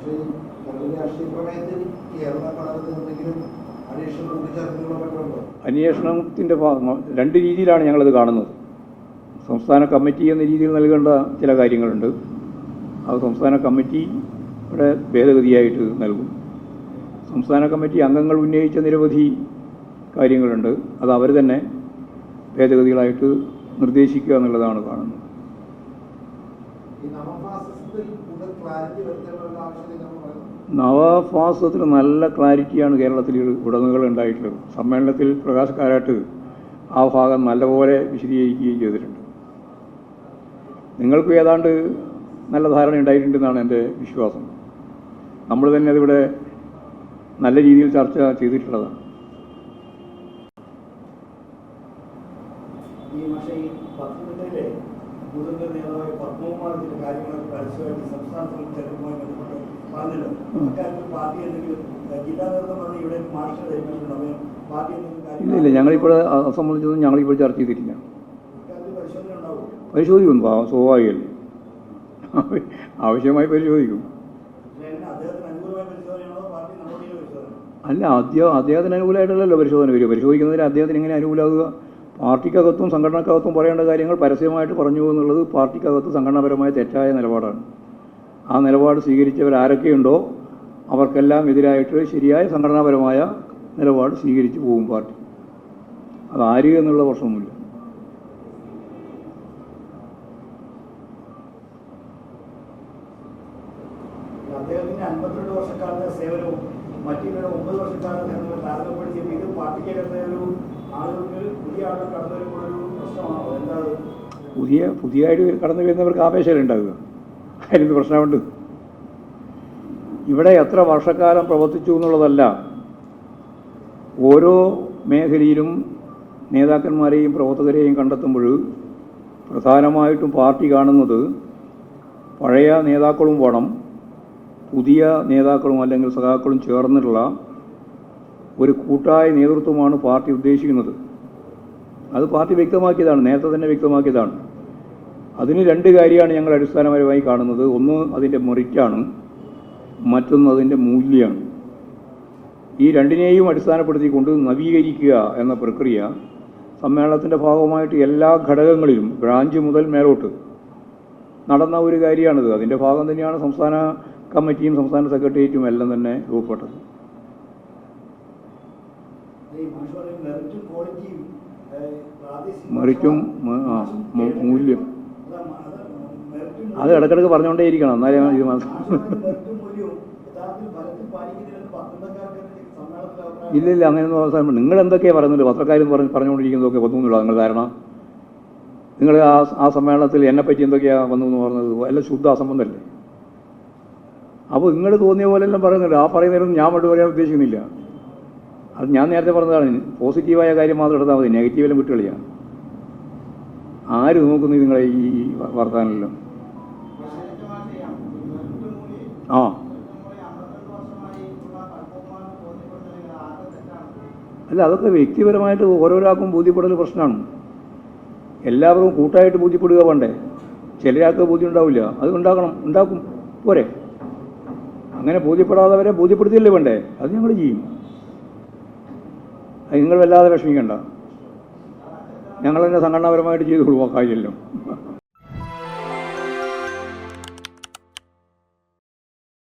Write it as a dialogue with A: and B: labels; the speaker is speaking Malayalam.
A: പക്ഷേ കേരളീയ രാഷ്ട്രീയ പ്രമേയത്തിൽ കേരള ഘടകത്തിൽ എന്തെങ്കിലും അന്വേഷണം കൂട്ടിച്ചേർത്തുള്ള പറ്റുണ്ടോ
B: അന്വേഷണത്തിന്റെ ഭാഗം രണ്ട് രീതിയിലാണ് ഞങ്ങളത് കാണുന്നത്. സംസ്ഥാന കമ്മിറ്റി എന്ന രീതിയിൽ നൽകേണ്ട ചില കാര്യങ്ങളുണ്ട്. അത് സംസ്ഥാന കമ്മിറ്റിയുടെ ഭേദഗതിയായിട്ട് നൽകും. സംസ്ഥാന കമ്മിറ്റി അംഗങ്ങൾ ഉന്നയിച്ച നിരവധി കാര്യങ്ങളുണ്ട്. അത് അവർ തന്നെ ഭേദഗതികളായിട്ട് നിർദ്ദേശിക്കുക എന്നുള്ളതാണ് കാണുന്നത്. നവഫാസത്തിൽ നല്ല ക്ലാരിറ്റിയാണ് കേരളത്തിൽ ഉടമകൾ ഉണ്ടായിട്ടുള്ളത്. സമ്മേളനത്തിൽ പ്രകാശ് കാരാട്ട് ആ ഭാഗം നല്ലപോലെ വിശദീകരിക്കുകയും ചെയ്തിട്ടുണ്ട്. നിങ്ങൾക്ക് ഏതാണ്ട് നല്ല ധാരണ ഉണ്ടായിട്ടുണ്ടെന്നാണ് എന്റെ വിശ്വാസം. നമ്മൾ തന്നെ അതിവിടെ നല്ല രീതിയിൽ ചർച്ച ചെയ്തിട്ടുള്ളതാണ്.
C: ഈ പക്ഷേ ഈ പത്തനംതിട്ടയിലെ മുതിർന്ന നേതാവ് പത്മകുമാർ ചില കാര്യങ്ങളൊക്കെ പരസ്യമായിട്ട് സംസ്ഥാനത്തിൽ തെരഞ്ഞെടുപ്പുമായി ബന്ധപ്പെട്ട് പറഞ്ഞല്ലോ. അക്കാര്യത്തിൽ പാർട്ടി എന്തെങ്കിലും ജില്ലാ നേതൃത്വം ഇവിടെ മാർഷൽ ധരിപ്പിച്ചിട്ടുണ്ടോ പാർട്ടി എന്തെങ്കിലും
B: ഇല്ല ഞങ്ങളിപ്പോൾ സംബന്ധിച്ചൊന്നും ഞങ്ങളിപ്പോൾ ചർച്ച ചെയ്തിട്ടില്ല. പരിശോധിക്കും സ്വാഭാവികമല്ലേ ആവശ്യമായി പരിശോധിക്കും. അല്ല അദ്ദേഹം അദ്ദേഹത്തിന് അനുകൂലമായിട്ടല്ലല്ലോ പരിശോധന വരിക. പരിശോധിക്കുന്നതിന് അദ്ദേഹത്തിന് എങ്ങനെ അനുകൂലമാകുക പാർട്ടിക്കകത്തും സംഘടനക്കകത്തും പറയേണ്ട കാര്യങ്ങൾ പരസ്യമായിട്ട് പറഞ്ഞു എന്നുള്ളത് പാർട്ടിക്കകത്ത് സംഘടനാപരമായ തെറ്റായ നിലപാടാണ്. ആ നിലപാട് സ്വീകരിച്ചവർ ആരൊക്കെയുണ്ടോ അവർക്കെല്ലാം എതിരായിട്ട് ശരിയായ സംഘടനാപരമായ നിലപാട് സ്വീകരിച്ചു പോകും പാർട്ടി. അത് ആര് എന്നുള്ള പ്രശ്നമൊന്നുമില്ല.
C: അദ്ദേഹത്തിന്റെ അൻപത്തിരണ്ട് വർഷക്കാലത്തെ സേവനവും മറ്റുള്ള ഒമ്പത് വർഷക്കാലം സേവനവും താരതമ്യപ്പെടുത്തിയപ്പോൾ ഇത് പാർട്ടിക്കകത്തെ ഒരു ആളുകൾക്ക് പുതിയ ആളുകൾ കടന്നു വരുമ്പോൾ ഒരു പ്രശ്നമാണോ? എന്താ
B: പുതിയ പുതിയതായിട്ട് കടന്നു വരുന്നവർക്ക് ആവേശമല്ലേ ഉണ്ടാവുക? അതിന് പ്രശ്നമുണ്ട്? ഇവിടെ എത്ര വർഷക്കാലം പ്രവർത്തിച്ചു എന്നുള്ളതല്ല. ഓരോ മേഖലയിലും നേതാക്കന്മാരെയും പ്രവർത്തകരെയും കണ്ടെത്തുമ്പോൾ പ്രധാനമായിട്ടും പാർട്ടി കാണുന്നത് പഴയ നേതാക്കളും വേണം പുതിയ നേതാക്കളും അല്ലെങ്കിൽ സഖാക്കളും ചേർന്നിട്ടുള്ള ഒരു കൂട്ടായ നേതൃത്വമാണ് പാർട്ടി ഉദ്ദേശിക്കുന്നത്. അത് പാർട്ടി വ്യക്തമാക്കിയതാണ് നേരത്തെ തന്നെ വ്യക്തമാക്കിയതാണ്. അതിന് രണ്ട് കാര്യമാണ് ഞങ്ങൾ അടിസ്ഥാനപരമായി കാണുന്നത്. ഒന്ന് അതിന്റെ മെറിറ്റാണ് മറ്റൊന്ന് അതിന്റെ മൂല്യമാണ് ഈ രണ്ടിനെയും അടിസ്ഥാനപ്പെടുത്തിക്കൊണ്ട് നവീകരിക്കുക എന്ന പ്രക്രിയ സമ്മേളനത്തിന്റെ ഭാഗമായിട്ട് എല്ലാ ഘടകങ്ങളിലും ബ്രാഞ്ച് മുതൽ മേലോട്ട് നടന്ന ഒരു കാര്യമാണിത്. അതിന്റെ ഭാഗം തന്നെയാണ് സംസ്ഥാന കമ്മിറ്റിയും സംസ്ഥാന സെക്രട്ടേറിയറ്റും എല്ലാം തന്നെ രൂപപ്പെട്ടത്.
C: മെറിറ്റും
B: മൂല്യം.
C: അത് ഇടക്കിടക്ക്
B: പറഞ്ഞുകൊണ്ടേ ഇരിക്കണം പറഞ്ഞുകൊണ്ടേയിരിക്കണം എന്നാലേ ഇത് ഇല്ല ഇല്ല അങ്ങനെയൊന്നും അവസാനം നിങ്ങൾ എന്തൊക്കെയാണ് പറയുന്നത്? പത്രക്കാരും പറഞ്ഞ് പറഞ്ഞുകൊണ്ടിരിക്കുന്നതൊക്കെ ഒന്നുമില്ല നിങ്ങൾ ധാരണ. നിങ്ങൾ ആ ആ സമ്മേളനത്തിൽ എന്നെപ്പറ്റി എന്തൊക്കെയാണ് വന്നു എന്ന് പറഞ്ഞത്? എല്ലാം ശുദ്ധ അസംബന്ധമല്ലേ അപ്പോൾ നിങ്ങൾ തോന്നിയ പോലെ എല്ലാം പറയുന്നില്ല ആ പറയുന്നതിനൊന്നും ഞാൻ മറ്റു പറയാൻ ഉദ്ദേശിക്കുന്നില്ല. അത് ഞാൻ നേരത്തെ പറഞ്ഞതാണ്. പോസിറ്റീവായ കാര്യം മാത്രം എടുത്താൽ മതി. നെഗറ്റീവെല്ലാം വിട്ടുകളിയാണ് ആര് നോക്കുന്നു നിങ്ങളെ ഈ വർത്താനെല്ലാം ആ. അല്ല അതൊക്കെ വ്യക്തിപരമായിട്ട് ഓരോരാൾക്കും ബോധ്യപ്പെടൽ പ്രശ്നമാണ്. എല്ലാവർക്കും കൂട്ടായിട്ട് ബോധ്യപ്പെടുക വേണ്ടേ? ചിലരാൾക്ക് ബോധ്യം ഉണ്ടാവില്ല. അത് ഉണ്ടാക്കണം. ഉണ്ടാക്കും. പോരെ. അങ്ങനെ ബോധ്യപ്പെടാത്തവരെ ബോധ്യപ്പെടുത്തിയല്ലേ വേണ്ടേ? അത് ഞങ്ങൾ ചെയ്യും. നിങ്ങൾ വല്ലാതെ വിഷമിക്കണ്ട. ഞങ്ങൾ തന്നെ സംഘടനാപരമായിട്ട് ചെയ്തു ആ കാര്യമല്ലോ.